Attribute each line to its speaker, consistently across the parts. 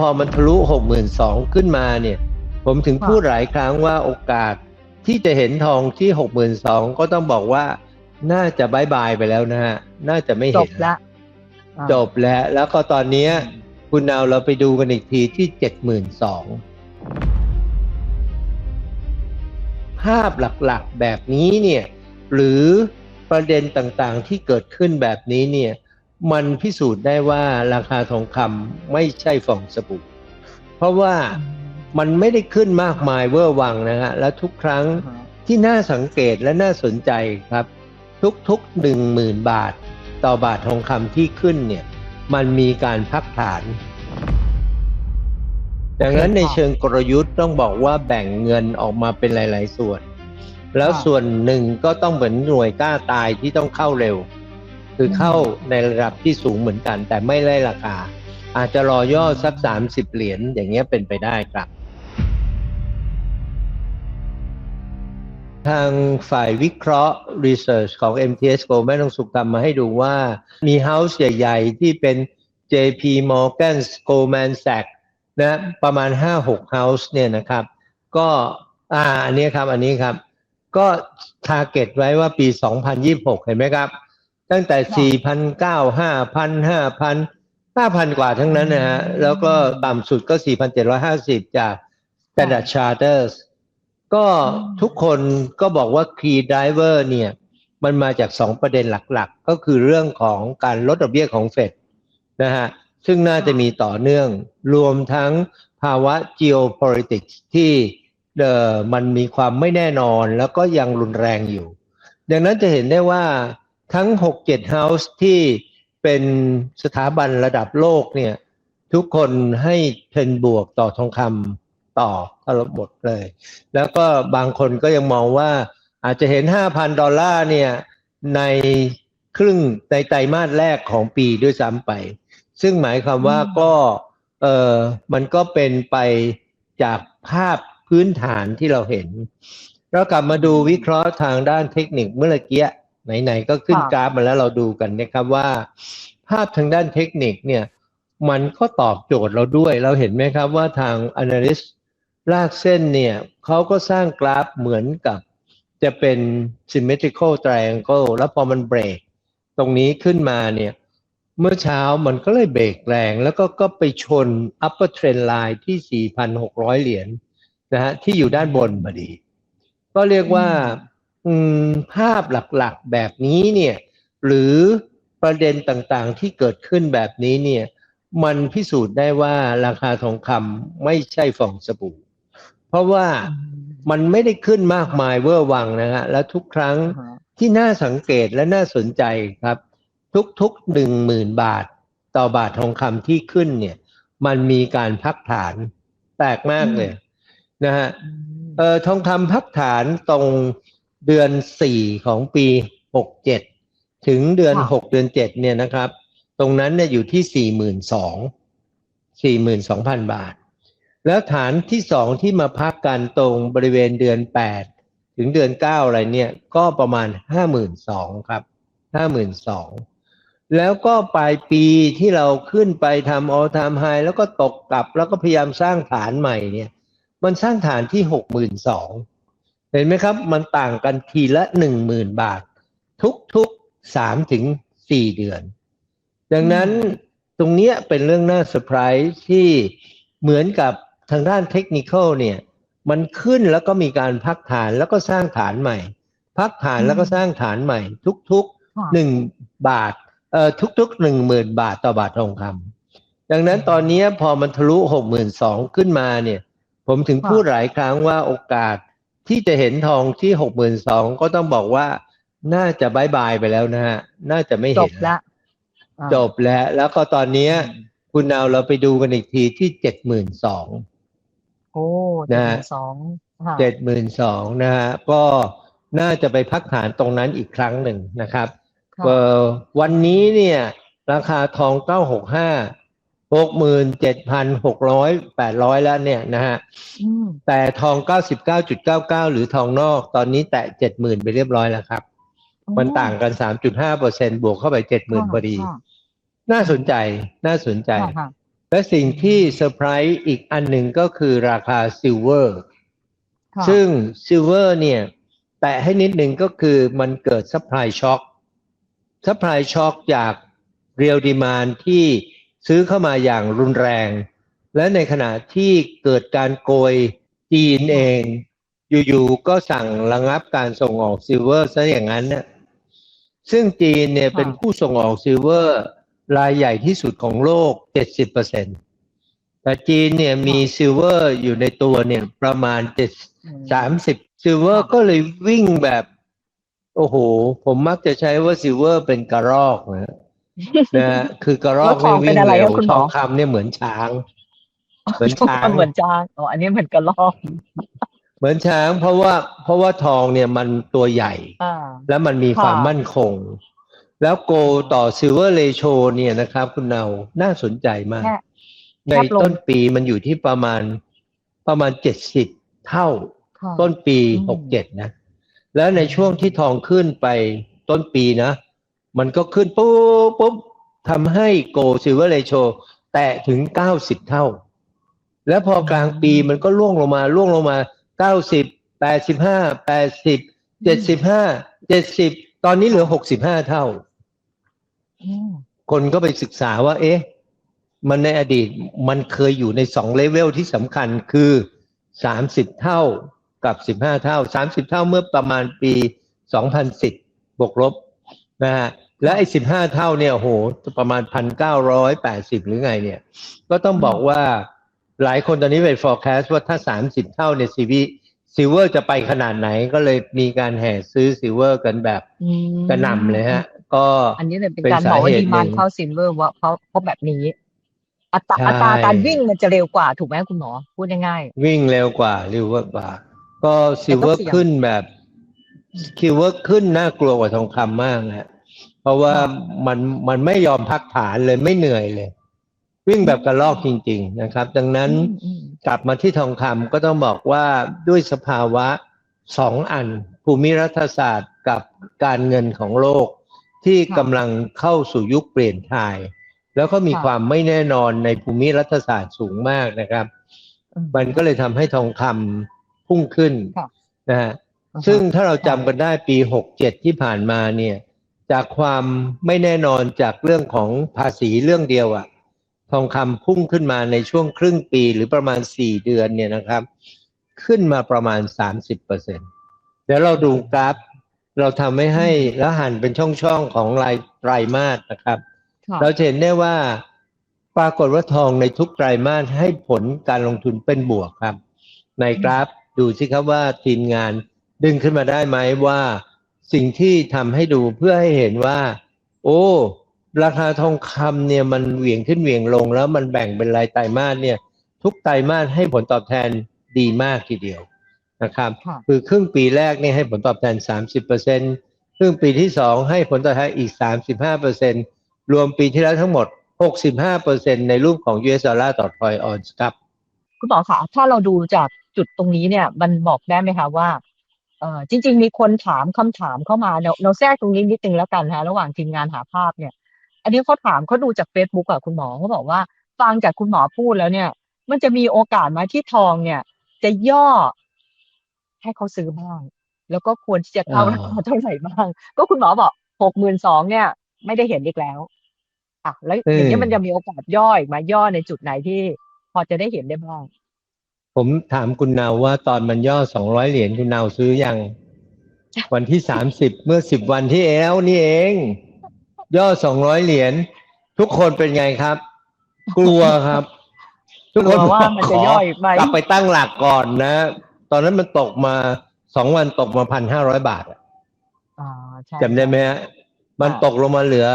Speaker 1: พอมันทะลุหกหมื่นสองขึ้นมาเนี่ย ผมถึงพูดหลายครั้งว่าโอกาสที่จะเห็นทองที่หกหมื่นสองก็ต้องบอกว่า น่าจะบายบายไปแล้วนะฮะ น่าจะไม่
Speaker 2: จ
Speaker 1: เห็
Speaker 2: บ
Speaker 1: น
Speaker 2: ละอ่า
Speaker 1: จบแล้ว แล้วก็ตอนเนี้ยคุณเอาเราไปดูกันอีกทีที่เจ็ดหมื่นสองภาพหลักๆแบบนี้เนี่ย หรือประเด็นต่างๆที่เกิดขึ้นแบบนี้เนี่ย มันพิสูจน์ได้ว่าราคาทองคำไม่ใช่ฟองสบู่ เพราะว่ามันไม่ได้ขึ้นมากมายเวอร์วังนะฮะ แล้วทุกครั้ง
Speaker 2: อ่า
Speaker 1: ที่น่าสังเกตและน่าสนใจครับ ทุกๆหนึ่งหมื่นบาท ต่อบาททองคำที่ขึ้นเนี่ย มันมีการพักฐาน ดังนั้นในเชิงกลยุทธ์ต้องบอกว่าแบ่งเงินออกมาเป็นหลาย ๆ ส่วน แล้วส่วนหนึ่งก็ต้องเหมือนหน่วยกล้าตายที่ต้องเข้าเร็ว คือเข้าในระดับที่สูงเหมือนกัน แต่ไม่ไล่ราคา อาจจะรอย่อสัก30เหรียญอย่างเงี้ยเป็นไปได้ครับ ทางฝ่ายวิเคราะห์ Research ของ MTS Go แม่ต้องสุขทำมาให้ดูว่ามีเฮาส์ใหญ่ๆ ที่เป็น JP Morgan Goldman Sachs นะประมาณ 5-6 House เนี่ยนะครับ ก็อ่าอันนี้ครับอันนี้ครับ ก็ทาร์เก็ตไว้ว่าปี 2026 เห็นไหมครับ ตั้งแต่4,900 5,000 5,000 5,000กว่าทั้งนั้นนะฮะ แล้วก็ต่ำสุดก็4,750จาก Standard Charters ก็ทุกคนก็บอกว่า Key Driver เนี่ย มันมาจาก2ประเด็นหลักๆ ก็คือเรื่องของการลดดอกเบี้ยของเฟดนะฮะ ซึ่งน่าจะมีต่อเนื่องรวมทั้งภาวะ geopolitics ที่เอ่อมันมีความไม่แน่นอนแล้วก็ยังรุนแรงอยู่ ดังนั้นจะเห็นได้ว่า ทั้ง 6-7 House ที่เป็นสถาบันระดับโลกเนี่ยทุกคนให้เทรนบวกต่อทองคำต่อตลอดหมดเลย แล้วก็บางคนก็ยังมองว่าอาจจะเห็น 5,000 ดอลลาร์เนี่ยในครึ่งในไตรมาสแรกของปีด้วยซ้ำไป ซึ่งหมายความว่า
Speaker 2: อืม
Speaker 1: ก็เออมันก็เป็นไปจากภาพพื้นฐานที่เราเห็น เรากลับมาดูวิเคราะห์ทางด้านเทคนิคเมื่อกี้ ไหนๆก็ขึ้น
Speaker 2: ค่ะ
Speaker 1: กราฟมาแล้วเราดูกันนะครับว่า ภาพทางด้านเทคนิคเนี่ยมันก็ตอบโจทย์เราด้วย เราเห็นไหมครับว่าทาง analyst ลากเส้นเนี่ยเขาก็สร้างกราฟเหมือนกับ จะเป็น symmetrical triangle แล้วพอมันเบรกตรงนี้ขึ้นมาเนี่ยเมื่อเช้ามันก็เลยเบรกแรง แล้วก็ก็ไปชน upper trend line ที่ 4,600 เหรียญนะฮะที่อยู่ด้านบนพอดี ก็เรียกว่าอืม ภาพหลักๆแบบนี้เนี่ยหรือประเด็นต่างๆที่เกิดขึ้นแบบนี้เนี่ยมันพิสูจน์ได้ว่าราคาทองคำไม่ใช่ฟองสบู่ เพราะว่ามันไม่ได้ขึ้นมากมายเวอร์วังนะฮะแล้วทุกครั้ง
Speaker 2: อ่า
Speaker 1: ที่น่าสังเกตและน่าสนใจครับ ทุกๆหนึ่งหมื่นบาทต่อบาททองคำที่ขึ้นเนี่ยมันมีการพักฐานแปลกมากเลยนะฮะ
Speaker 2: อืม
Speaker 1: เออทองคำพักฐานตรง เดือนสี่ของปีหกเจ็ดถึงเดือนหกเดือนเจ็ดเนี่ยนะครับ ตรงนั้นเนี่ยอยู่ที่สี่หมื่นสองสี่หมื่นสองพันบาท แล้วฐานที่สองที่มาพักกันตรงบริเวณเดือนแปดถึงเดือนเก้าอะไรเนี่ยก็ประมาณห้าหมื่นสองครับห้าหมื่นสองแล้วก็ปลายปีที่เราขึ้นไปทำ all time high แล้วก็ตกกลับแล้วก็พยายามสร้างฐานใหม่เนี่ย มันสร้างฐานที่หกหมื่นสอง เห็นไหมครับ มันต่างกันทีละหนึ่งหมื่นบาท ทุกๆสามถึงสี่เดือน ดังนั้นตรงเนี้ยเป็นเรื่องน่าเซอร์ไพรส์ที่เหมือนกับทางด้านเทคนิคอลเนี่ยมันขึ้นแล้วก็มีการพักฐานแล้วก็สร้างฐานใหม่ พักฐานแล้วก็สร้างฐานใหม่ ทุกๆ
Speaker 2: ค่ะ
Speaker 1: หนึ่งบาทเอ่อทุกๆหนึ่งหมื่นบาทต่อบาททองคำดังนั้นตอนนี้พอมันทะลุหกหมื่นสองขึ้นมาเนี่ย ผมถึง
Speaker 2: ค่ะ
Speaker 1: พูดหลายครั้งว่าโอกาส ที่จะเห็นทองที่หกหมื่นสองก็ต้องบอกว่า น่าจะบายบายไปแล้วนะฮะ น่าจะไม่
Speaker 2: จ
Speaker 1: เห็
Speaker 2: บ
Speaker 1: น
Speaker 2: ละอ่า
Speaker 1: จบแล้ว แล้วก็ตอนเนี้ยคุณเอาเราไปดูกันอีกทีที่เจ็ดหมื่นสอง
Speaker 2: โอ้
Speaker 1: นะ
Speaker 2: เจ็ดหมื่นสองค่ะ
Speaker 1: เจ็ดหมื่นสองนะฮะก็น่าจะไปพักฐานตรงนั้นอีกครั้งหนึ่งนะครับ
Speaker 2: ค่ะ
Speaker 1: เอ่อวันนี้เนี่ย ราคาทองเก้าหกห้า หกหมื่นเจ็ดพันหกร้อยแปดร้อยแล้วเนี่ยนะฮะ
Speaker 2: อืม
Speaker 1: แต่ทองเก้าสิบเก้าจุดเก้าเก้าหรือทองนอกตอนนี้แตะเจ็ดหมื่นไปเรียบร้อยแล้วครับ มันต่างกันสามจุดห้าเปอร์เซ็นบวกเข้าไปเจ็ดหมื่นพอดี
Speaker 2: ค่ะ
Speaker 1: น่าสนใจน่าสนใจ
Speaker 2: ค่ะค่ะ
Speaker 1: และสิ่งที่เซอร์ไพรส์อีกอันหนึ่งก็คือราคาซิลเวอร์
Speaker 2: ค่ะ
Speaker 1: ซึ่งซิลเวอร์เนี่ย แตะให้นิดหนึ่งก็คือมันเกิดซัพพลายช็อคซัพพลายช็อคจากเรียลดีมานที่ ซื้อเข้ามาอย่างรุนแรง และในขณะที่เกิดการโกยจีนเอง อยู่ๆก็สั่งระงับการส่งออกซิลเวอร์ซะอย่างนั้นเนี่ยซึ่งจีนเนี่ยเป็นผู้ส่งออกซิลเวอร์ รายใหญ่ที่สุดของโลก 70%แต่จีนเนี่ยมีซิลเวอร์อยู่ในตัวเนี่ยประมาณ7
Speaker 2: อืม
Speaker 1: สามสิบซิลเวอร์ก็เลยวิ่งแบบ โอ้โห ผมมักจะใช้ว่าซิลเวอร์เป็นกระรอกนะ นะฮะคือกระรอก
Speaker 2: แล้วทอง
Speaker 1: วิ่
Speaker 2: เป็น
Speaker 1: ง
Speaker 2: อะไร
Speaker 1: เร็
Speaker 2: ควรับคุณหม
Speaker 1: ท
Speaker 2: อ
Speaker 1: องคำเนี่ยเหมือนช้าง เหมือนช้าง
Speaker 2: เหมือนจ้างอ๋ออันนี้เหมือนกระลอก
Speaker 1: เหมือนช้างเพราะว่า เพราะว่าทองเนี่ยมันตัวใหญ่
Speaker 2: อ่า
Speaker 1: แล้วมันมี
Speaker 2: ค่ะ
Speaker 1: ความมั่นคง แล้วโกต่อซิลเวอร์เ t โชเนี่ยนะครับ คุณเนาน่าสนใจมาก
Speaker 2: แค่
Speaker 1: ใน
Speaker 2: แคบลง
Speaker 1: ต้นปีมันอยู่ที่ประมาณประมาณเจ็ดสิบเท่า
Speaker 2: ค่ะ
Speaker 1: ต้นปี
Speaker 2: อืม
Speaker 1: หกเจ็ดนะ แล้วในช่วงที่ทองขึ้นไปต้นปีนะ มันก็ขึ้นปุ๊บปุ๊บทำให้โกลซิลเวอร์เ t โชแตะถึงเก้าสิบเท่า แล้วพอกลางปีมันก็ล่วงลงมาล่วงลงมาเก้าสิบแปดสิบห้าแปดสิบเจ็ดสิบห้าเจ็ดสิบตอนนี้เหลือหกสิบห้าเท่า
Speaker 2: อืม
Speaker 1: คนก็ไปศึกษาว่า เอ๊ะ มันในอดีตมันเคยอยู่ในสองเลเวลที่สำคัญคือสามสิบเท่ากับสิบห้าเท่าสามสิบเท่าเมื่อประมาณปีสองพันสิบบวกลบนะฮะ และไอ้สิบห้าเท่าเนี่ยโอ้โหประมาณพันเก้าร้อยแปดสิบหรือไงเนี่ย ก็ต้องบอกว่าหลายคนตอนนี้ไป forecast ว่าถ้าสามสิบเท่าเนี่ยซีวีซิลเวอร์จะไปขนาดไหนก็เลยมีการแห่ซื้อซิลเวอร์กันแบบ
Speaker 2: อืม
Speaker 1: กระหน่ำเลยฮะ ก็
Speaker 2: อันนี้เลยเป็น
Speaker 1: เป็น
Speaker 2: การบอกว่า
Speaker 1: สาเหตุ
Speaker 2: ดีมาน
Speaker 1: หนึ่ง
Speaker 2: เข้าซิลเวอร์ว่าเพราะเพราะแบบนี้ อัตรา
Speaker 1: ใช่
Speaker 2: อัตราการวิ่งมันจะเร็วกว่าถูกไหมคุณหมอ พูดง่าย
Speaker 1: วิ่งเร็วกว่าซิลเวอร์กว่า ก็ซิลเวอร์
Speaker 2: เสี่ยง
Speaker 1: ขึ้นแบบซิลเวอร์ขึ้นน่ากลัวกว่าทองคำมากนะ เพราะว่า
Speaker 2: ค่ะ
Speaker 1: มันมันไม่ยอมพักฐานเลยไม่เหนื่อยเลย วิ่งแบบกระลอกจริง ๆ นะครับ ดัง
Speaker 2: ๆ
Speaker 1: นั้น
Speaker 2: อืมอืม
Speaker 1: กลับมาที่ทองคำก็ต้องบอกว่าด้วยสภาวะสองอัน ภูมิรัฐศาสตร์กับการเงินของโลก ที่กำลังเข้าสู่ยุคเปลี่ยนถ่าย แล้วก็มีความไม่แน่นอนในภูมิรัฐศาสตร์สูงมากนะครับ
Speaker 2: อืม
Speaker 1: มันก็เลยทำให้ทองคำพุ่งขึ้น
Speaker 2: ค่ะ
Speaker 1: นะฮะ
Speaker 2: อ่าฮะ
Speaker 1: ซึ่งถ้าเราจำกันได้ปี67ที่ผ่านมาเนี่ย จากความไม่แน่นอนจากเรื่องของภาษีเรื่องเดียวอะทองคำพุ่งขึ้นมาในช่วงครึ่งปีหรือประมาณ 4 เดือนเนี่ยนะครับ ขึ้นมาประมาณ 30%เดี๋ยวเราดูกราฟ เราทำไม่ให้แล้วหันเป็นช่องๆของรายไตรมาสนะครับ
Speaker 2: ค่ะ
Speaker 1: เราจะเห็นได้ว่าปรากฏว่าทองในทุกไตรมาสให้ผลการลงทุนเป็นบวกครับ ในกราฟดูสิครับว่าทีมงานดึงขึ้นมาได้ไหมว่า สิ่งที่ทำให้ดูเพื่อให้เห็นว่า โอ้ ราคาทองคำเนี่ยมันเหวี่ยงขึ้นเหวี่ยงลง แล้วมันแบ่งเป็นรายไตรมาสเนี่ย ทุกไตรมาสให้ผลตอบแทนดีมากทีเดียวนะครับ
Speaker 2: ค่ะ
Speaker 1: คือครึ่งปีแรกเนี่ยให้ผลตอบแทน 30%ครึ่งปีที่สองให้ผลตอบแทนอีก 35%รวมปีที่แล้วทั้งหมด 65%ในรูปของ US ดอลลาร์ต่อทรอยออนซ์ครับ
Speaker 2: คุณหมอคะถ้าเราดูจากจุดตรงนี้เนี่ย มันบอกได้ไหมคะว่าเออ จริง ๆ มีคนถามคำถามเข้ามาเราเราแทรกตรงนี้นิดนึงแล้วกันนะคะระหว่างทีมงานหาภาพเนี่ย อันนี้เขาถามเขาดูจาก Facebook อะคุณหมอเขาบอกว่า ฟังจากคุณหมอพูดแล้วเนี่ย มันจะมีโอกาสไหมที่ทองเนี่ย จะย่อให้เขาซื้อบ้าง แล้วก็ควรที่จะเข้า
Speaker 1: อ่า
Speaker 2: ราคาเท่าไหร่บ้าง ก็คุณหมอบอกหกหมื่นสองเนี่ย ไม่ได้เห็นอีกแล้วอะแล้วอย่างนี้มันจะมีโอกาสย่ออีกไหมย่อในจุดไหนที่พอจะได้เห็นได้บ้าง
Speaker 1: ผมถามคุณนาวว่าตอนมันย่อ200เหรียญคุณนาวซื้อยัง วันที่30เมื่อ10วันที่แล้วนี่เอง ย่อ200เหรียญทุกคนเป็นไงครับ กลัวครับ ทุกคน
Speaker 2: กลัวว่ามันจะย่ออีกไหม
Speaker 1: กลับไปตั้งหลักก่อนนะ ตอนนั้นมันตกมาสองวันตกมาพันห้าร้อยบาทอะ
Speaker 2: อ่าใช่
Speaker 1: จำได้ไหมฮะมันตกลงมาเหลือ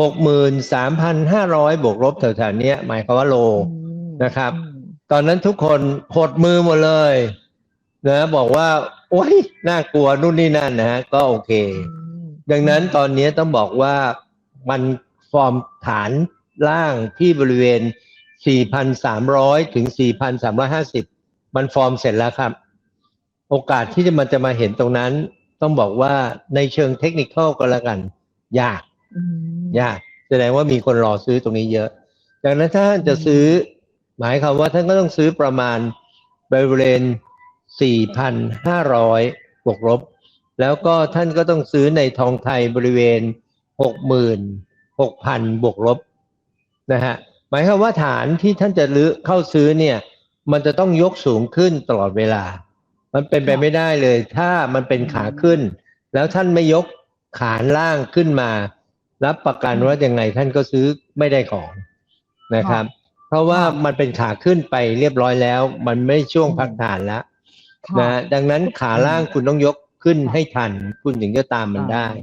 Speaker 1: หกหมื่นสามพันห้าร้อยบวกลบแถวๆเนี้ยหมายความว่าโล
Speaker 2: อืม
Speaker 1: นะครับ
Speaker 2: อืม
Speaker 1: ตอนนั้นทุกคนหดมือหมดเลยนะบอกว่า โอ้ยน่ากลัวนู่นนี่นั่นนะฮะก็โอเค
Speaker 2: อืม
Speaker 1: ดังนั้นตอนนี้ต้องบอกว่ามันฟอร์มฐานล่างที่บริเวณ 4,300 ถึง 4,350 มันฟอร์มเสร็จแล้วครับ โอกาสที่จะมันจะมาเห็นตรงนั้น ต้องบอกว่าในเชิงเทคนิคก็แล้วกัน ยาก
Speaker 2: อืม
Speaker 1: ยาก แสดงว่ามีคนรอซื้อตรงนี้เยอะ ดังนั้นถ้าท่านจะซื้อ หมายความว่าท่านก็ต้องซื้อประมาณบริเวณ 4,500 บวกลบ แล้วก็ท่านก็ต้องซื้อในทองไทยบริเวณ 66,000 บวกลบนะฮะหมายความว่าฐานที่ท่านจะลื้อเข้าซื้อเนี่ยมันจะต้องยกสูงขึ้นตลอดเวลา มันเป็นไปไม่ได้เลย ถ้ามันเป็นขาขึ้น แล้วท่านไม่ยกขานล่างขึ้นมา รับประกันว่ายังไงท่านก็ซื้อไม่ได้ของนะครับ เพราะว่ามันเป็นขาขึ้นไปเรียบร้อยแล้ว มันไม่ช่วงพักฐานแล้ว
Speaker 2: ค่ะ
Speaker 1: นะดังนั้นขาล่างคุณต้องยกขึ้นให้ทัน คุณถึงจะตามมันได้
Speaker 2: อ่า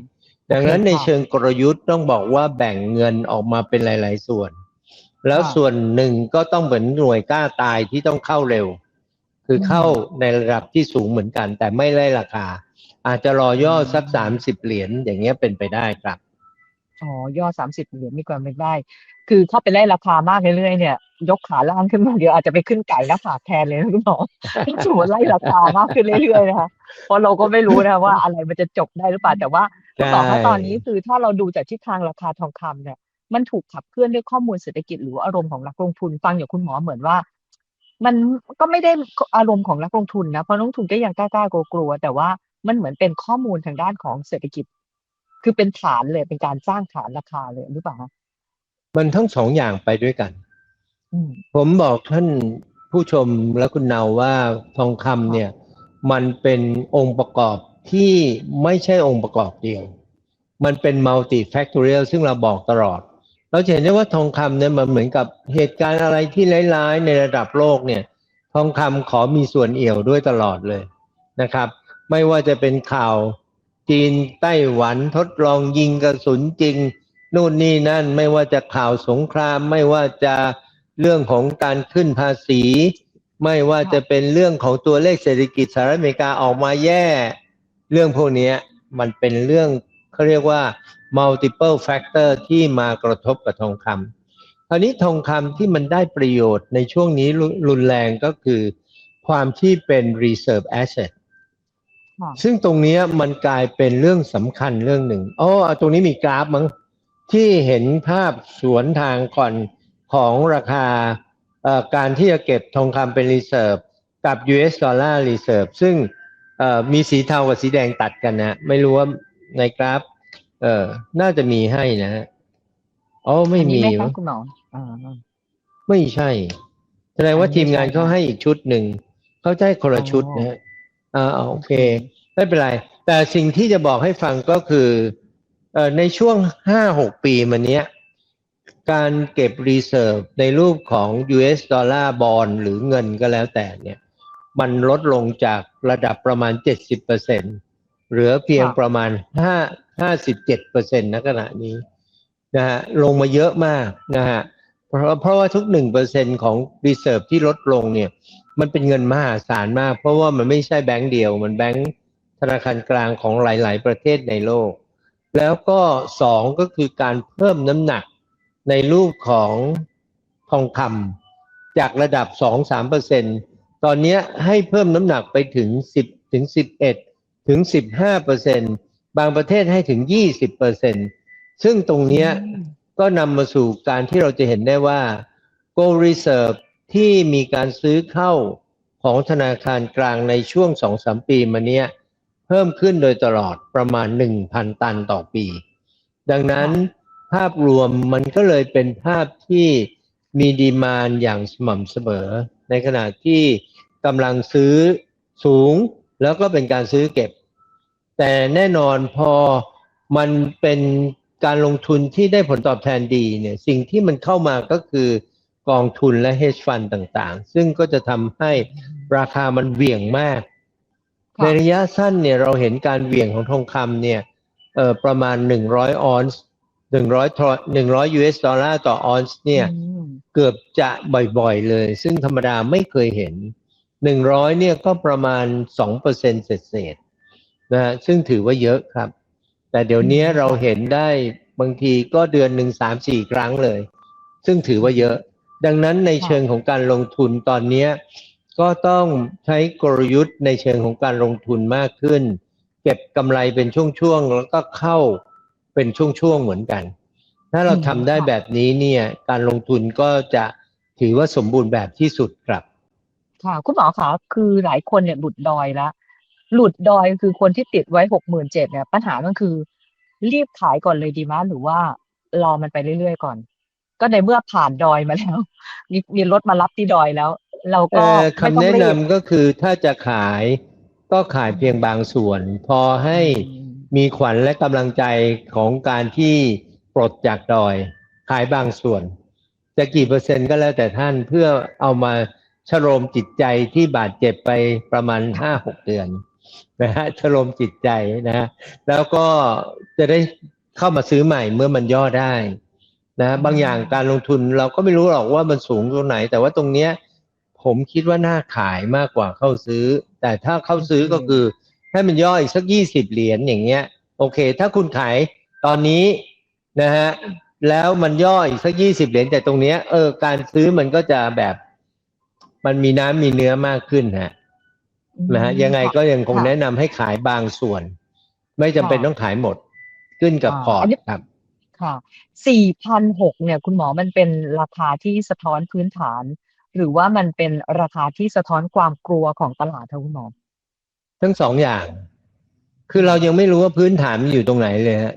Speaker 1: ดังนั้น
Speaker 2: โอเค
Speaker 1: ใน
Speaker 2: ค่ะ
Speaker 1: เชิงกลยุทธ์ต้องบอกว่าแบ่งเงินออกมาเป็นหลาย ๆ ส่วน แล้ว
Speaker 2: ค่ะ
Speaker 1: ส่วนหนึ่งก็ต้องเหมือนหน่วยกล้าตายที่ต้องเข้าเร็ว คือเข้าในระดับที่สูงเหมือนกัน แต่ไม่ไล่ราคา อาจจะรอย่อสักสามสิบเหรียญอย่างเงี้ยเป็นไปได้ครับ
Speaker 2: อ๋อยอดสามสิบเหรียญมีความเป็นได้ คือเข้าไปไล่ราคามากเรื่อยๆเนี่ย ยกขาล่างขึ้นมาเดี๋ยวอาจจะไปขึ้นไก่หน้าผากแทนเลยนะคุณหมอถือว่าไล่ราคามากขึ้นเรื่อยๆนะคะเพราะเราก็ไม่รู้นะว่าอะไรมันจะจบได้หรือเปล่าแต่ว่าคุณหมอ
Speaker 1: ใช่
Speaker 2: คะตอนนี้คือถ้าเราดูจากทิศทางราคาทองคำเนี่ย มันถูกขับเคลื่อนด้วยข้อมูลเศรษฐกิจหรือว่าอารมณ์ของนักลงทุนฟังอย่างคุณหมอเหมือนว่า มันก็ไม่ได้อารมณ์ของนักลงทุนนะเพราะนักลงทุนก็ยังกล้าๆกลัวๆแต่ว่ามันเหมือนเป็นข้อมูลทางด้านของเศรษฐกิจ คือเป็นฐานเลยเป็นการสร้างฐานราคาเลยหรือเปล่าคะ
Speaker 1: มันทั้งสองอย่างไปด้วยกัน
Speaker 2: อืม
Speaker 1: ผมบอกท่านผู้ชมและคุณเนาว่าทองคำเนี่ย มันเป็นองค์ประกอบที่ไม่ใช่องค์ประกอบเดียว มันเป็น multi factorial ซึ่งเราบอกตลอด เราจะเห็นได้ว่าทองคำเนี่ยมันเหมือนกับเหตุการณ์อะไรที่ร้ายๆในระดับโลกเนี่ย ทองคำขอมีส่วนเอี่ยวด้วยตลอดเลยนะครับ ไม่ว่าจะเป็นข่าวจีนไต้หวันทดลองยิงกระสุนจริง นู่นนี่นั่นไม่ว่าจะข่าวสงคราม ไม่ว่าจะเรื่องของการขึ้นภาษี ไม่ว่าจะเป็นเรื่องของตัวเลขเศรษฐกิจสหรัฐอเมริกาออกมาแย่ เรื่องพวกเนี้ยมันเป็นเรื่องเขาเรียกว่า multiple factor ที่มากระทบกับทองคำคราวนี้ทองคำที่มันได้ประโยชน์ในช่วงนี้รุรุนแรงก็คือ ความที่เป็น reserve asset
Speaker 2: ค่ะ
Speaker 1: ซึ่งตรงเนี้ยมันกลายเป็นเรื่องสำคัญเรื่องหนึ่งอ๋อตรงนี้มีกราฟมั้ง ที่เห็นภาพสวนทางก่อนของราคาเอ่อการที่จะเก็บทองคำเป็น reserve กับ US dollar reserve ซึ่งเอ่อมีสีเทากับสีแดงตัดกันนะ ไม่รู้ว่าในกราฟเอ่อน่าจะมีให้นะฮะอ๋อไม่
Speaker 2: อันนี้
Speaker 1: มี
Speaker 2: ไหมคะ
Speaker 1: วะ
Speaker 2: คุณหมออ่า
Speaker 1: ไม่ใช่ แสดงว่า
Speaker 2: อันนี้
Speaker 1: ทีมงาน
Speaker 2: ใช่
Speaker 1: เขา
Speaker 2: ค่ะ
Speaker 1: ให้อีกชุดหนึ่ง เขาจะให้คนละ
Speaker 2: อ๋อ
Speaker 1: ชุดนะฮะอ่าโอเค ไม่เป็นไร แต่สิ่งที่จะบอกให้ฟังก็คือเอ่อ ในช่วงห้าหกปีมาเนี้ย การเก็บรีเซิร์ฟในรูปของ US ดอลลาร์บอลหรือเงินก็แล้วแต่เนี่ย มันลดลงจากระดับประมาณ 70%เหลือเพียงประมาณ 5 57%ณขณะนี้นะฮะลงมาเยอะมากนะฮะเพราะเพราะว่าทุก 1%ของรีเซิร์ฟที่ลดลงเนี่ย มันเป็นเงินมหาศาลมาก เพราะว่ามันไม่ใช่แบงก์เดียว มันแบงก์ธนาคารกลางของหลาย ๆ ประเทศในโลก แล้วก็สองก็คือการเพิ่มน้ำหนักในรูปของทองคำจากระดับ 2-3%ตอนเนี้ให้เพิ่มน้ำหนักไปถึง 10 ถึง 11 ถึง 15%บางประเทศให้ถึง 20%ซึ่งตรงนี้ก็นำมาสู่การที่เราจะเห็นได้ว่า Gold Reserve ที่มีการซื้อเข้าของธนาคารกลางในช่วง 2-3 ปีมาเนี้ย เพิ่มขึ้นโดยตลอดประมาณ 1,000 ตันต่อปี ดังนั้นภาพรวมมันก็เลยเป็นภาพที่มีดีมานอย่างสม่ำเสมอ ในขณะที่กำลังซื้อสูงแล้วก็เป็นการซื้อเก็บ แต่แน่นอนพอมันเป็นการลงทุนที่ได้ผลตอบแทนดีเนี่ยสิ่งที่มันเข้ามาก็คือกองทุนและ hedge fund ต่างๆ ซึ่งก็จะทำให้ราคามันเวี่ยงมาก ในระยะสั้นเนี่ยเราเห็นการเหวี่ยงของทองคำเนี่ยเอ่อประมาณ100ออนซ์100ทร100 US ดอลลาร์ต่อออนซ์เนี่ย
Speaker 2: อืม
Speaker 1: เกือบจะบ่อยๆเลย ซึ่งธรรมดาไม่เคยเห็น100เนี่ยก็ประมาณ2%เศษๆนะฮะซึ่งถือว่าเยอะครับ แต่เดี๋ยวนี้เราเห็นได้บางทีก็เดือนหนึ่งสามสี่ครั้งเลย ซึ่งถือว่าเยอะ ดังนั้นในเชิงของการลงทุนตอนเนี้ย ก็ต้องใช้กลยุทธ์ในเชิงของการลงทุนมากขึ้น เก็บกำไรเป็นช่วงๆแล้วก็เข้าเป็นช่วงๆเหมือนกัน ถ้าเราทำได้แบบนี้เนี่ย การลงทุนก็จะถือว่าสมบูรณ์แบบที่สุดครับ
Speaker 2: ค่ะ คุณหมอคะคือหลายคนเนี่ยหลุดดอยแล้ว หลุดดอยคือคนที่ติดไว้หกหมื่นเจ็ดเนี่ย ปัญหามันคือ รีบขายก่อนเลยดีมั้ยหรือว่ารอมันไปเรื่อยๆก่อน ก็ในเมื่อผ่านดอยมาแล้ว มีมีรถมารับที่ดอยแล้ว เรา
Speaker 1: เอ่
Speaker 2: ก็
Speaker 1: อ
Speaker 2: ไม่
Speaker 1: คำ
Speaker 2: ต้อง
Speaker 1: แนะ
Speaker 2: รี
Speaker 1: นำ
Speaker 2: บ
Speaker 1: ก็คือถ้าจะขายก็ขายเพียงบางส่วน พอให้
Speaker 2: อืม
Speaker 1: มีขวัญและกำลังใจของการที่ปลดจากดอย ขายบางส่วน จะกี่เปอร์เซ็นต์ก็แล้วแต่ท่านเพื่อเอามาชโลมจิตใจที่บาดเจ็บไปประมาณห้าหกเดือนนะฮะชโลมจิตใจนะฮะแล้วก็จะได้เข้ามาซื้อใหม่เมื่อมันย่อได้นะบางอย่างการลงทุนเราก็ไม่รู้หรอกว่ามันสูงตรงไหน แต่ว่าตรงเนี้ย ผมคิดว่าน่าขายมากกว่าเข้าซื้อ แต่ถ้าเข้าซื้อก็คือให้มันย่ออีกสักยี่สิบเหรียญอย่างเงี้ย โอเค ถ้าคุณขายตอนนี้นะฮะแล้วมันย่ออีกสักยี่สิบเหรียญแต่ตรงเนี้ยเออการซื้อมันก็จะแบบ มันมีน้ำมีเนื้อมากขึ้นฮะนะฮะยังไงก็ยังคง
Speaker 2: ค่ะ
Speaker 1: แนะนำให้ขายบางส่วน ไม่จำเป็น
Speaker 2: ค่ะ
Speaker 1: ต้องขายหมด ขึ้นกับ
Speaker 2: อ่า
Speaker 1: พอร์ต
Speaker 2: อันนี้
Speaker 1: ครับ
Speaker 2: ค่ะสี่พันหกเนี่ย คุณหมอมันเป็นราคาที่สะท้อนพื้นฐาน หรือว่ามันเป็นราคาที่สะท้อนความกลัวของตลาดคะคุณหมอ
Speaker 1: ทั้งสองอย่าง คือเรายังไม่รู้ว่าพื้นฐานมันอยู่ตรงไหนเลยฮะ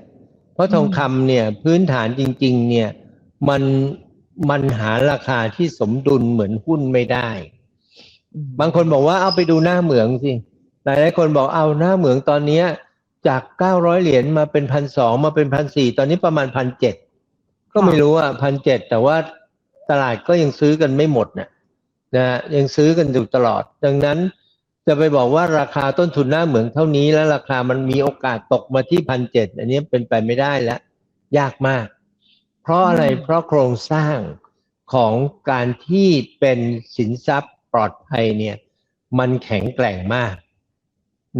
Speaker 1: เพราะทองคำเนี่ย พื้นฐานจริง ๆ เนี่ย มันมันหาราคาที่สมดุลเหมือนหุ้นไม่ได้ บางคนบอกว่าเอาไปดูหน้าเหมืองสิหลายหลายคนบอกเอาหน้าเหมืองตอนนี้จากเก้าร้อยเหรียญมาเป็นพันสองมาเป็นพันสี่ตอนนี้ประมาณพันเจ็ดก็ไม่รู้อะพันเจ็ดแต่ว่า ตลาดก็ยังซื้อกันไม่หมดนะนะฮะยังซื้อกันอยู่ตลอด ดังนั้นจะไปบอกว่าราคาต้นทุนหน้าเหมืองเท่านี้แล้วราคามันมีโอกาสตกมาที่พันเจ็ดอันนี้เป็นไปไม่ได้แล้ว ยากมาก เพราะอะไร
Speaker 2: อืม
Speaker 1: เพราะโครงสร้างของการที่เป็นสินทรัพย์ปลอดภัยเนี่ย มันแข็งแกร่งมาก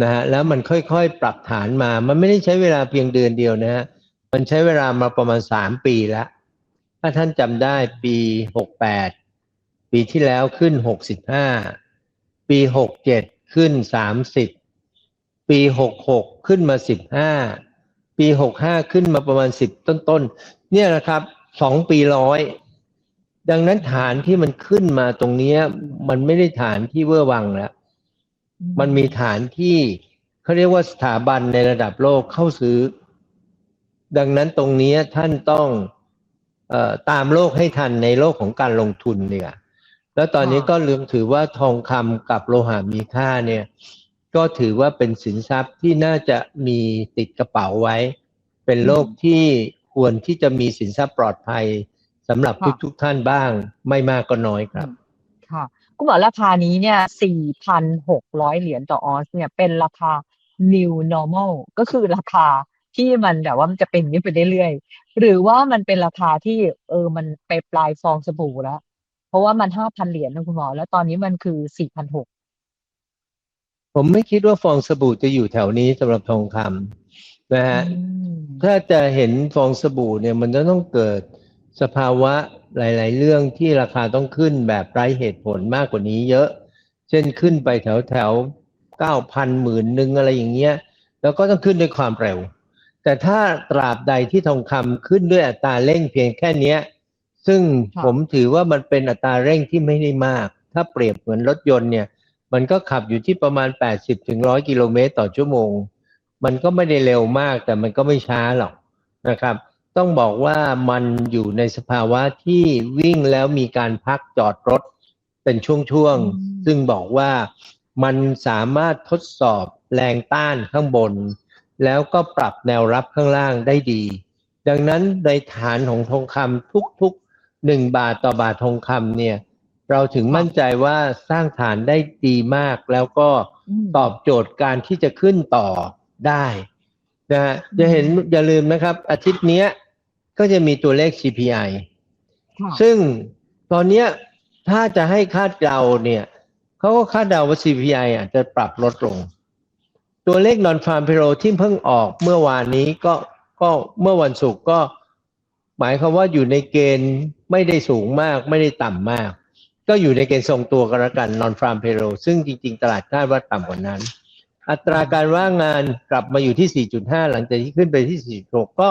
Speaker 1: นะฮะแล้วมันค่อยๆปรับฐานมา มันไม่ได้ใช้เวลาเพียงเดือนเดียวนะฮะมันใช้เวลามาประมาณสามปีแล้ว ถ้าท่านจำได้ปีหกแปดปีที่แล้วขึ้นหกสิบห้าปีหกเจ็ดขึ้นสามสิบปีหกหกขึ้นมาสิบห้าปีหกห้าขึ้นมาประมาณสิบต้นๆ เนี่ยนะครับสองปีร้อย ดังนั้นฐานที่มันขึ้นมาตรงนี้มันไม่ได้ฐานที่เวอร์วังแล้วมันมีฐานที่เขาเรียกว่าสถาบันในระดับโลกเข้าซื้อ ดังนั้นตรงนี้ท่านต้อง ตามโลกให้ทันในโลกของการลงทุนเนี่ยแล้วตอนนี้
Speaker 2: ค่ะ
Speaker 1: ก็ลืมถือว่าทองคำกับโลหะมีค่าเนี่ย ก็ถือว่าเป็นสินทรัพย์ที่น่าจะมีติดกระเป๋าไว้ เป็นโลกที่ควรที่จะมีสินทรัพย์ปลอดภัยสำหรับ
Speaker 2: ค่ะ
Speaker 1: ทุกๆท่านบ้าง ไม่มากก็น้อยครับ
Speaker 2: ค่ะคุณหมอราคานี้เนี่ย 4,600 เหรียญต่อออนซ์เนี่ยเป็นราคา new normal ก็คือราคา ที่มันแบบว่ามันจะเป็นอย่างนี้ไปเรื่อยๆหรือว่ามันเป็นราคาที่เออมันไปปลายฟองสบู่แล้ว เพราะว่ามัน5,000เหรียญนะคุณหมอ แล้วตอนนี้มันคือ4,600
Speaker 1: ผมไม่คิดว่าฟองสบู่จะอยู่แถวนี้สำหรับทองคำนะฮะ
Speaker 2: อืม
Speaker 1: ถ้าจะเห็นฟองสบู่เนี่ยมันจะต้องเกิดสภาวะหลาย ๆ เรื่องที่ราคาต้องขึ้นแบบไร้เหตุผลมากกว่านี้เยอะ เช่นขึ้นไปแถวแถวเก้าพันหมื่นหนึ่งอะไรอย่างเงี้ย แล้วก็ต้องขึ้นด้วยความเร็ว แต่ถ้าตราบใดที่ทองคำขึ้นด้วยอัตราเร่งเพียงแค่เนี้ย ซึ่ง
Speaker 2: ค่ะ
Speaker 1: ผมถือว่ามันเป็นอัตราเร่งที่ไม่ได้มาก ถ้าเปรียบเหมือนรถยนต์เนี่ย มันก็ขับอยู่ที่ประมาณ 80ถึง100 กิโลเมตรต่อชั่วโมง มันก็ไม่ได้เร็วมากแต่มันก็ไม่ช้าหรอกนะครับ ต้องบอกว่ามันอยู่ในสภาวะที่วิ่งแล้วมีการพักจอดรถเป็นช่วง
Speaker 2: อืม
Speaker 1: ๆซึ่งบอกว่ามันสามารถทดสอบแรงต้านข้างบน แล้วก็ปรับแนวรับข้างล่างได้ดี ดังนั้นในฐานของทองคำทุกๆหนึ่งบาทต่อบาททองคำเนี่ย เราถึงมั่นใจว่าสร้างฐานได้ดีมาก แล้วก็
Speaker 2: ม
Speaker 1: ตอบโจทย์การที่จะขึ้นต่อได้นะฮะจะเห็นอย่าลืมนะครับ อาทิตย์เนี้ยก็จะมีตัวเลข CPI
Speaker 2: ค่ะ
Speaker 1: ซึ่งตอนเนี้ยถ้าจะให้คาดเดาเนี่ยเขาก็คาดเดาว่า CPI อาจจะปรับลดลง ตัวเลข non farm payroll ที่เพิ่งออกเมื่อวานนี้ก็ก็เมื่อวันศุกร์ก็หมายความว่าอยู่ในเกณฑ์ไม่ได้สูงมากไม่ได้ต่ำมาก ก็อยู่ในเกณฑ์ทรงตัวกันละกัน non farm payroll ซึ่งจริง ๆ ตลาดคาดว่าต่ำกว่านั้น อัตราการว่างงานกลับมาอยู่ที่ 4.5 หลังจากที่ขึ้นไปที่ 4.6 ก็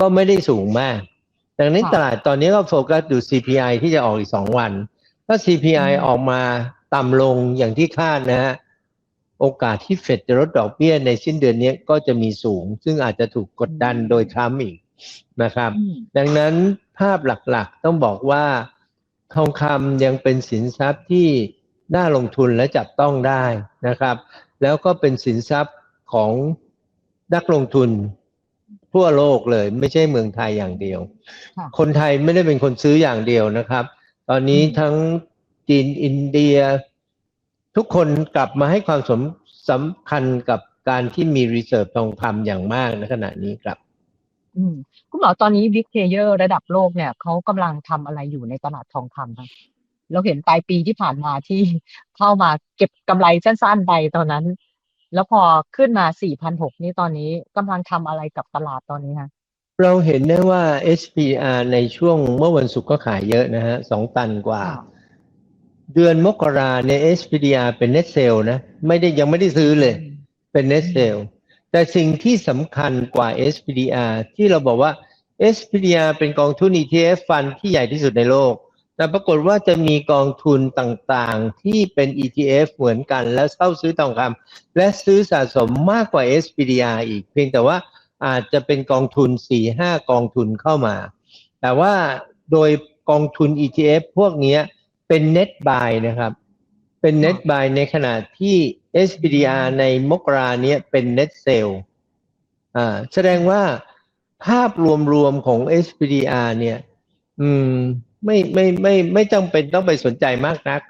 Speaker 1: ก็ไม่ได้สูงมาก ดังนั้น
Speaker 2: ค่ะ
Speaker 1: ตลาดตอนนี้ก็โฟกัสดู CPI ที่จะออกอีกสองวัน ถ้า CPI
Speaker 2: อืม
Speaker 1: ออกมาต่ำลงอย่างที่คาดนะฮะ โอกาสที่เฟดจะลดดอกเบี้ยในสิ้นเดือนนี้ก็จะมีสูง ซึ่งอาจจะถูกกดดันโดยทรัมป์อีกนะครับ
Speaker 2: อืม
Speaker 1: ดังนั้นภาพหลักๆต้องบอกว่า ทองคำยังเป็นสินทรัพย์ที่น่าลงทุนและจับต้องได้นะครับ แล้วก็เป็นสินทรัพย์ของนักลงทุนทั่วโลกเลยไม่ใช่เมืองไทยอย่างเดียว
Speaker 2: ค่ะ
Speaker 1: คนไทยไม่ได้เป็นคนซื้ออย่างเดียวนะครับ ตอนนี้
Speaker 2: อืม
Speaker 1: ทั้งจีนอินเดีย ทุกคนกลับมาให้ความสำสำคัญกับการที่มีรีเซิร์ฟทองคำอย่างมากในขณะนี้ครับ
Speaker 2: อืมคุณหมอตอนนี้บิ๊กเพลเยอร์ระดับโลกเนี่ยเขากำลังทำอะไรอยู่ในตลาดทองคำครับเราเห็นปลายปีที่ผ่านมาที่เข้ามาเก็บกำไรสั้นๆไปตอนนั้น แล้วพอขึ้นมา 4,600 นี่ตอนนี้กำลังทำอะไรกับตลาดตอนนี้ฮะ
Speaker 1: เราเห็นได้ว่า SPR ในช่วงเมื่อวันศุกร์ก็ขายเยอะนะฮะสองตันกว่า
Speaker 2: ค่ะ
Speaker 1: เดือนมกราเนี่ย SPDR เป็น net sale นะ ไม่ได้ยังไม่ได้ซื้อเลย เป็น net sale แต่สิ่งที่สำคัญกว่า SPDR ที่เราบอกว่า SPDR เป็นกองทุน ETF ฟันที่ใหญ่ที่สุดในโลก แต่ปรากฏว่าจะมีกองทุนต่างๆ ที่เป็น ETF เหมือนกัน แล้วเข้าซื้อทองคำและซื้อสะสมมากกว่า SPDR อีก เพียงแต่ว่าอาจจะเป็นกองทุน 4-5 กองทุนเข้ามา แต่ว่าโดยกองทุน ETF พวกเนี้ย เป็น net buy นะครับ เป็น net buy ในขณะที่ SPDR ในมกราเนี้ยเป็น net sale อ่าแสดงว่าภาพรวมๆของ SPDR เนี่ย อืมไม่ไม่ไม่ไม่จำเป็นต้องไปสนใจมากนัก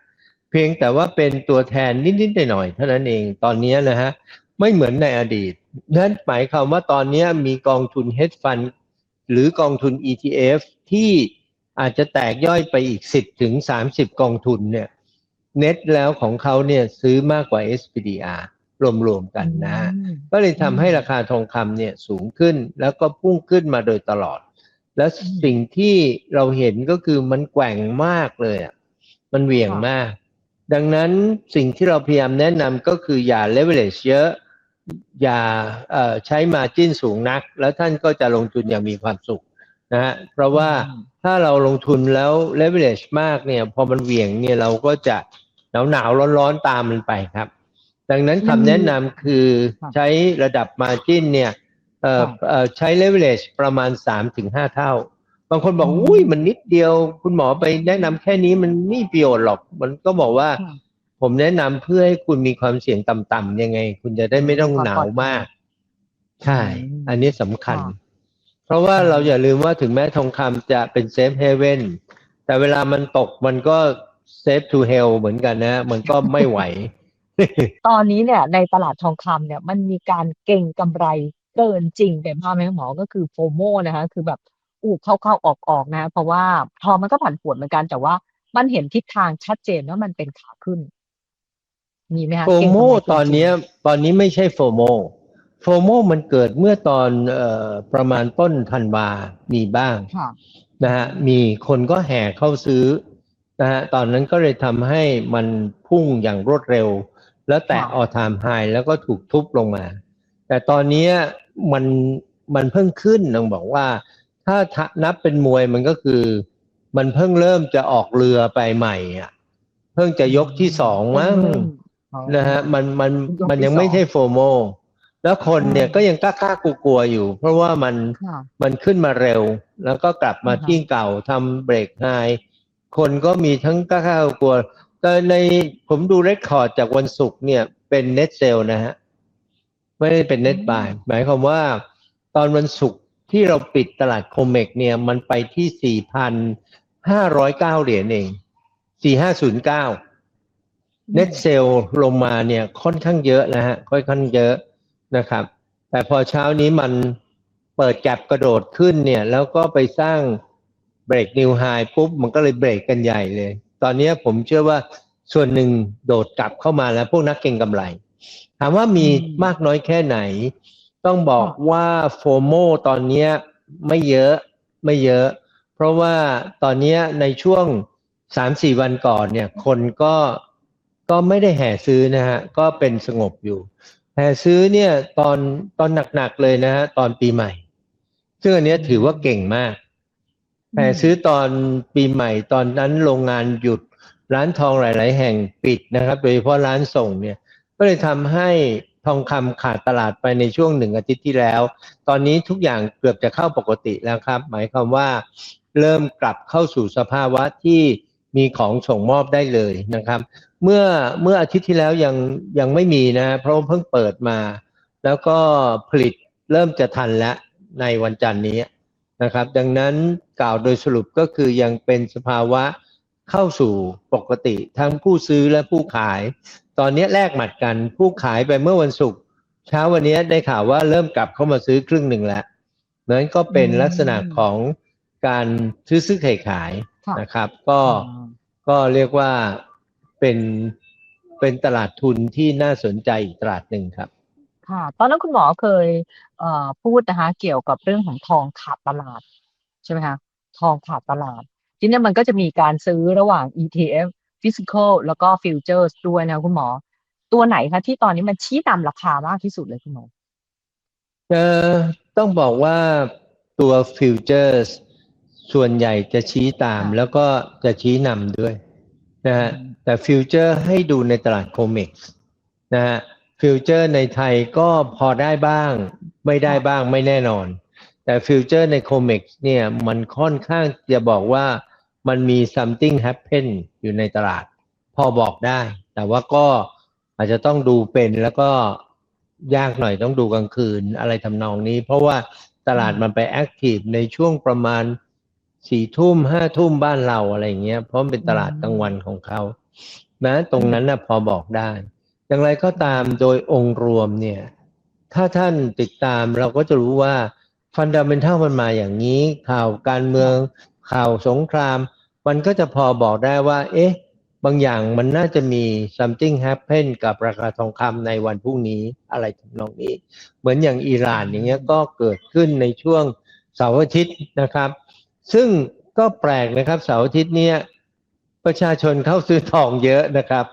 Speaker 1: เพียงแต่ว่าเป็นตัวแทนนิดๆหน่อยๆเท่านั้นเองตอนนี้นะฮะ ไม่เหมือนในอดีต นั่นหมายความว่าตอนนี้มีกองทุน hedge fund หรือกองทุน ETF ที่ อาจจะแตกย่อยไปอีก 10ถึง30 กองทุนเนี่ยเน็ตแล้วของเขาเนี่ยซื้อมากกว่า SPDR รวมๆกันนะฮะ
Speaker 2: อืม
Speaker 1: ก็เลยทำให้ราคาทองคำเนี่ยสูงขึ้นแล้วก็พุ่งขึ้นมาโดยตลอด และสิ่งที่เราเห็นก็คือมันแกว่งมากเลยอะมันเหวี่ยงมาก ดังนั้นสิ่งที่เราพยายามแนะนำก็คืออย่า leverage เยอะอย่าเอ่อใช้ margin สูงนัก แล้วท่านก็จะลงทุนอย่างมีความสุข นะฮะเพราะว่า
Speaker 2: อืม
Speaker 1: ถ้าเราลงทุนแล้ว leverage มากเนี่ย พอมันเหวี่ยงเนี่ยเราก็จะหนาวหนาวร้อนร้อนๆตามมันไปครับ ดังนั้นคำแนะนำคือ
Speaker 2: ค่ะ
Speaker 1: ใช้ระดับ margin เนี่ยเอ่อ
Speaker 2: ค่ะ
Speaker 1: เอ่อใช้ leverage ประมาณ 3-5 เท่า บางคนบอก
Speaker 2: อืม
Speaker 1: อุ้ยมันนิดเดียว คุณหมอไปแนะนำแค่นี้มันไม่มีประโยชน์หรอก มันก็บอกว่า
Speaker 2: ค่ะ
Speaker 1: ผมแนะนำเพื่อให้คุณมีความเสี่ยงต่ำๆยังไง คุณจะได้ไม่ต้อง
Speaker 2: ความ
Speaker 1: หนา
Speaker 2: ปล
Speaker 1: ว
Speaker 2: อดภัย
Speaker 1: มาก ใช่
Speaker 2: อืม
Speaker 1: อันนี้สำคัญ
Speaker 2: ค่ะ
Speaker 1: เพราะว่า
Speaker 2: อืม
Speaker 1: เราอย่าลืมว่าถึงแม้ทองคำจะเป็นเซฟเฮเว่นแต่เวลามันตกมันก็เซฟทูเฮลเหมือนกันนะ มันก็ไม่ไหว
Speaker 2: ตอนนี้เนี่ย ในตลาดทองคำเนี่ย มันมีการเก่งกำไรเกินจริงไปมากไหมหมอก็คือโฟโมนะคะ คือแบบอู้เข้าเข้าออกออกนะ เพราะว่าทองมันก็ผันผวนเหมือนกันแต่ว่ามันเห็นทิศทางชัดเจนว่ามันเป็นขาขึ้น มีไหมคะ
Speaker 1: โฟ
Speaker 2: เก่ง
Speaker 1: โม
Speaker 2: กำไรเกิ
Speaker 1: ตอน
Speaker 2: จริง
Speaker 1: เนี้ยตอนนี้ไม่ใช่โฟโม โฟโมมันเกิดเมื่อตอนเอ่อประมาณต้นธันวามีบ้าง
Speaker 2: ค่ะ
Speaker 1: นะฮะมีคนก็แห่เข้าซื้อนะฮะตอนนั้นก็เลยทำให้มันพุ่งอย่างรวดเร็ว แล้วแตะ
Speaker 2: ค่ะ
Speaker 1: ออทามไฮแล้วก็ถูกทุบลงมา แต่ตอนเนี้ยมันมันเพิ่งขึ้นต้องบอกว่า ถ้าทะนับเป็นมวยมันก็คือ มันเพิ่งเริ่มจะออกเรือไปใหม่อะเพิ่งจะยกที่สองมั้ง
Speaker 2: อ๋อ
Speaker 1: นะฮะมันมัน
Speaker 2: ยกที่
Speaker 1: มันยังไม่
Speaker 2: สอง
Speaker 1: ใช่โฟโม แล้วคนเนี่ย
Speaker 2: อืม
Speaker 1: ก็ยังกล้ากล้ากลัวๆอยู่ เพราะว่ามัน
Speaker 2: ค่ะ
Speaker 1: มันขึ้นมาเร็ว แล้วก็กลับมา
Speaker 2: อือฮะ
Speaker 1: ที่เก่าทำเบรกไฮคนก็มีทั้งกล้ากล้ากลัวแต่ในผมดูเรคคอร์ดจากวันศุกร์เนี่ยเป็นเน็ตเซลนะฮะไม่ได้เป็นเน็ตบายหมายความว่า ตอนวันศุกร์ที่เราปิดตลาดโคเมกเนี่ยมันไปที่สี่พันห้าร้อยเก้าเหรียญเองสี่ห้าศูนย์เก้าเน็ตเซลลงมาเนี่ยค่อนข้างเยอะนะฮะค่อนข้างเยอะ นะครับ แต่พอเช้านี้มันเปิดแก็บกระโดดขึ้นเนี่ย แล้วก็ไปสร้างเบรกนิวไฮปุ๊บ มันก็เลยเบรกกันใหญ่เลย ตอนนี้ผมเชื่อว่าส่วนหนึ่งโดดกลับเข้ามาแล้วพวกนักเก็งกำไร ถามว่ามี
Speaker 2: มา
Speaker 1: กน้อยแค่ไหน ต้องบอกว่าโฟโมตอนนี้ไม่เยอะไม่เยอะ เพราะว่าตอนนี้ในช่วงสามสี่วันก่อนเนี่ย คนก็ก็ไม่ได้แห่ซื้อนะฮะ ก็เป็นสงบอยู่ แห่ซื้อเนี่ยตอนตอนหนักๆเลยนะฮะตอนปีใหม่ ซึ่งอันนี้ถือว่าเก่งมากแต่ซื้อตอนปีใหม่ตอนนั้นโรงงานหยุดร้านทองหลาย ๆ แห่งปิดนะครับ โดยเฉพาะร้านส่งเนี่ยก็เลยทำให้ทองคำขาดตลาดไปในช่วงหนึ่งอาทิตย์ที่แล้ว ตอนนี้ทุกอย่างเกือบจะเข้าปกติแล้วครับ หมายความว่าเริ่มกลับเข้าสู่สภาวะที่มีของส่งมอบได้เลยนะครับ เมื่อเมื่ออาทิตย์ที่แล้วยังยังไม่มีนะ เพราะเพิ่งเปิดมา แล้วก็ผลิตเริ่มจะทันแล้วในวันจันทร์นี้นะครับ ดังนั้นกล่าวโดยสรุปก็คือยังเป็นสภาวะเข้าสู่ปกติ ทั้งผู้ซื้อและผู้ขาย ตอนนี้แลกหมัดกันผู้ขายไปเมื่อวันศุกร์เช้าวันนี้ได้ข่าวว่าเริ่มกลับเข้ามาซื้อครึ่งหนึ่งแล้วนั้นก็เป็นลักษณะของการซื้อซื้อขายขายนะครับ ก็ก็เรียกว่า เป็นเป็นตลาดทุนที่น่าสนใจอีกตลาดหนึ่งครับ
Speaker 2: ค่ะ ตอนนั้นคุณหมอเคยเอ่อพูดนะคะ เกี่ยวกับเรื่องของทองขาดตลาด ใช่ไหมคะทองขาดตลาด ทีนี้มันก็จะมีการซื้อระหว่าง ETF physical แล้วก็ futures ด้วยนะคุณหมอ ตัวไหนคะที่ตอนนี้มันชี้นำราคามากที่สุดเลยคุณหมอ
Speaker 1: เอ่อต้องบอกว่าตัวฟิวเจอร์สส่วนใหญ่จะชี้ตาม
Speaker 2: ค่ะ
Speaker 1: แล้วก็จะชี้นำด้วย นะฮะ
Speaker 2: อืม
Speaker 1: แต่ฟิวเจอร์ให้ดูในตลาดโคเม็กซ์นะฮะฟิวเจอร์ในไทยก็พอได้บ้าง ไม่ได้บ้างไม่แน่นอน แต่ฟิวเจอร์ในโคเม็กซ์เนี่ยมันค่อนข้างจะบอกว่ามันมี something happen อยู่ในตลาด พอบอกได้ แต่ว่าก็อาจจะต้องดูเป็นแล้วก็ยากหน่อยต้องดูกลางคืนอะไรทำนองนี้ เพราะว่าตลาดมันไปแอคทีฟในช่วงประมาณ สี่ทุ่มห้าทุ่มบ้านเราอะไรอย่างเงี้ยเพราะมันเป็นตลาดกลางวันของเขานะตรงนั้นนะพอบอกได้ อย่างไรก็ตามโดยองค์รวมเนี่ย ถ้าท่านติดตามเราก็จะรู้ว่าฟันดัมเ n นทัลมันมาอย่างนี้ ข่าวการเมือง ข่าวสงคราม มันก็จะพอบอกได้ว่า เอ๊ะ บางอย่างมันน่าจะมี something happen กับราคาทองคำในวันพรุ่งนี้อะไรทำนองนี้ เหมือนอย่างอิหร่านอย่างเงี้ยก็เกิดขึ้นในช่วงเสาร์อาทิตย์นะครับ ซึ่งก็แปลกนะครับเสาร์อาทิตย์เนี้ยประชาชนเข้าซื้อทองเยอะนะครับ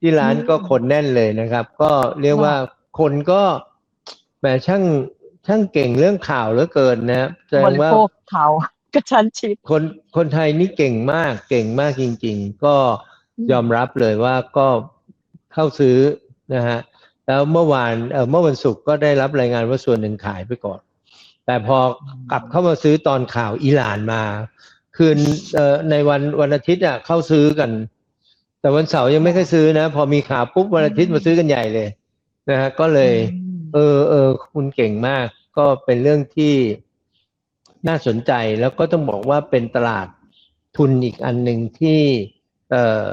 Speaker 1: ที่ร้านก็คนแน่นเลยนะครับ ก็เรียกว่าคนก็แหมช่างช่างเก่งเรื่องข่าวเหลือเกินนะแสด
Speaker 2: บ
Speaker 1: ง
Speaker 2: ริ
Speaker 1: ว่า
Speaker 2: โภคเขากระชั้นชิด
Speaker 1: คนคนไทยนี่เก่งมากเก่งมากจริง ๆ ก็
Speaker 2: อืม
Speaker 1: ยอมรับเลยว่าก็เข้าซื้อนะฮะแล้วเมื่อวานเออเมื่อวันศุกร์ก็ได้รับรายงานว่าส่วนหนึ่งขายไปก่อน แต่พอกลับเข้ามาซื้อตอนข่าวอิหร่านมา คืนเอ่อในวันวันอาทิตย์อะเข้าซื้อกัน แต่วันเสาร์ยังไม่เคยซื้อนะ พอมีข่าวปุ๊บวันอาทิตย์มาซื้อกันใหญ่เลยนะฮะก็เลย เออเออคุณเก่งมาก ก็เป็นเรื่องที่น่าสนใจแล้วก็ต้องบอกว่าเป็นตลาดทุนอีกอันหนึ่งที่เอ่อ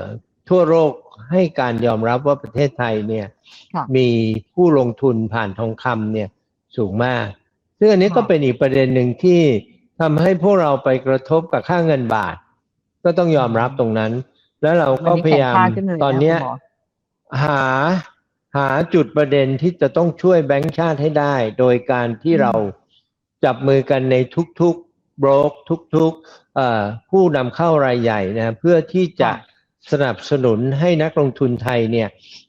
Speaker 1: ทั่วโลกให้การยอมรับว่าประเทศไทยเนี่ย
Speaker 2: ค่ะ
Speaker 1: มีผู้ลงทุนผ่านทองคำเนี่ยสูงมาก ซึ่งอันนี้ก็
Speaker 2: ค่ะ
Speaker 1: เป็นอีกประเด็นหนึ่งที่ทำให้พวกเราไปกระทบกับค่าเงินบาท ก็ต้องยอมรับตรงนั้น แล้วเราก็
Speaker 2: วันนี้
Speaker 1: พยายาม
Speaker 2: แข็งค่าขึ้นเลย
Speaker 1: ตอน
Speaker 2: นะ
Speaker 1: เนี้ย
Speaker 2: คุณหมอ
Speaker 1: หาหาจุดประเด็นที่จะต้องช่วยแบงก์ชาติให้ได้ โดยการที่
Speaker 2: อืม
Speaker 1: เราจับมือกันในทุกๆบรกทุกๆเอ่อผู้นำเข้ารายใหญ่นะเพื่อที่จะสนับสนุนให้นักลงทุนไทยเนี่ย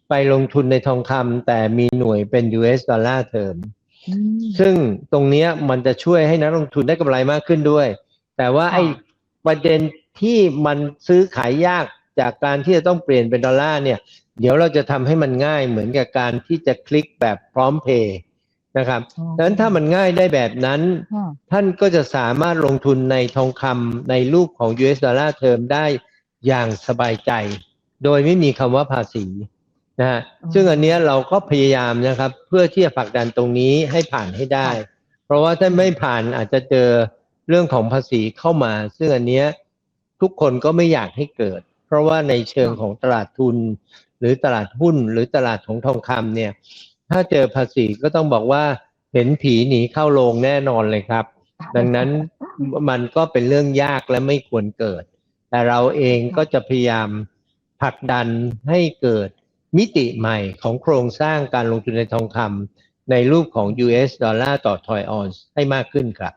Speaker 1: ไปลงทุนในทองคำแต่มีหน่วยเป็น US ดอลลาร์เทอม
Speaker 2: อืม
Speaker 1: ซึ่งตรงเนี้ยมันจะช่วยให้นักลงทุนได้กำไรมากขึ้นด้วย แต่ว่า
Speaker 2: ค่ะ
Speaker 1: ไอ้ประเด็นที่มันซื้อขายยากจากการที่จะต้องเปลี่ยนเป็นดอลลาร์เนี่ย เดี๋ยวเราจะทำให้มันง่ายเหมือนกับการที่จะคลิกแบบพร้อมเพย์นะครับ
Speaker 2: อ๋อ
Speaker 1: ดังนั้นถ้ามันง่ายได้แบบนั้น
Speaker 2: ค่ะ
Speaker 1: ท่านก็จะสามารถลงทุนในทองคำในรูปของ US ดอลลาร์เทอมได้อย่างสบายใจ โดยไม่มีคำว่าภาษี นะฮะ
Speaker 2: อ๋อ
Speaker 1: ซึ่งอันเนี้ยเราก็พยายามนะครับ เพื่อที่จะผลักดันตรงนี้ให้ผ่านให้ได้ เพราะว่าถ้าไม่ผ่านอาจจะเจอเรื่องของภาษีเข้ามา ซึ่งอันเนี้ยทุกคนก็ไม่อยากให้เกิด เพราะว่าในเชิงของตลาดทุน หรือตลาดหุ้น หรือตลาดของทองคำเนี่ย ถ้าเจอภาษีก็ต้องบอกว่าเห็นผีหนีเข้าโรงแน่นอนเลยครับ ดังนั้นมันก็เป็นเรื่องยากและไม่ควรเกิด แต่เราเองก็จะพยายามผลักดันให้เกิด มิติใหม่ของโครงสร้างการลงทุนในทองคำในรูปของ US ดอลลาร์ต่อทอยออนซ์ให้มากขึ้นครับ